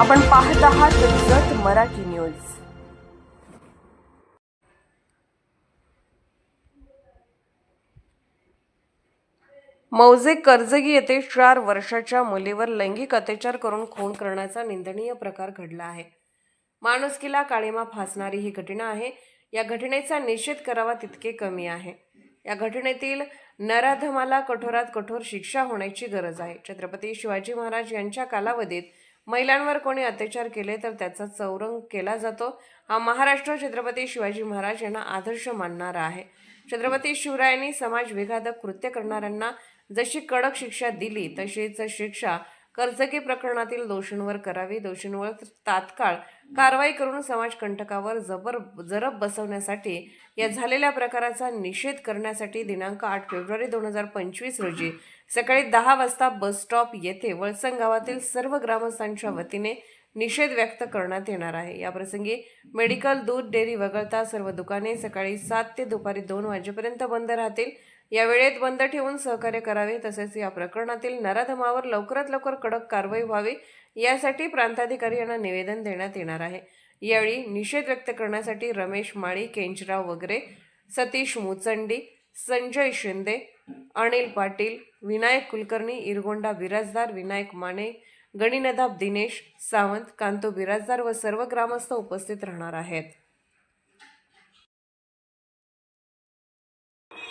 आपण पाहत आहात जत मराठी न्यूज. मौजे कर्जगी येथे चार वर्षाच्या मुलीवर लैंगिक अत्याचार करून खून करण्याचा निंदनीय प्रकार घडला आहे. माणुसकीला काळीमा फासणारी ही घटना आहे. या घटनेचा निषेध करावा तितके कमी आहे. या घटनेतील नराधमाला कठोरात कठोर शिक्षा होण्याची गरज आहे. छत्रपती शिवाजी महाराज यांच्या कालावधीत महिलांवर कोणी अत्याचार केले तर त्याचा चौरंग केला जातो. हा महाराष्ट्र छत्रपती शिवाजी महाराज यांना आदर्श मानणारा आहे. छत्रपती शिवरायांनी समाज विघातक कृत्य करणाऱ्यांना जशी कडक शिक्षा दिली तशीच शिक्षा कर्जकी प्रकरणातील दोषींवर करावी. दोषींवर तात्काळ कारवाई करून समाजकंटकावर जबर जरब बसवण्यासाठी या झालेल्या प्रकाराचा निषेध करण्यासाठी दिनांक आठ फेब्रुवारी दोन हजार पंचवीस रोजी सकाळी दहा वाजता बस स्टॉप येथे वळसंग गावातील सर्व ग्रामस्थांच्या वतीने निषेध व्यक्त करण्यात येणार आहे. याप्रसंगी मेडिकल दूध डेअरी वगळता सर्व दुकाने सकाळी सात ते दुपारी दोन वाजेपर्यंत बंद राहतील. या वेळेत बंद ठेवून सहकार्य करावे तसेच या प्रकरणातील नराधमावर लवकरात लवकर कडक कारवाई व्हावी यासाठी प्रांताधिकारी यांना निवेदन देण्यात येणार आहे. यावेळी निषेध व्यक्त करण्यासाठी रमेश माळी केंचराव वगैरे सतीश मुचंडी संजय शिंदे अनिल पाटील विनायक कुलकर्णी इरगोंडा बिराजदार विनायक माने गणिनदाब दिनेश सावंत कांतो बिराजदार व सर्व ग्रामस्थ उपस्थित राहणार आहेत.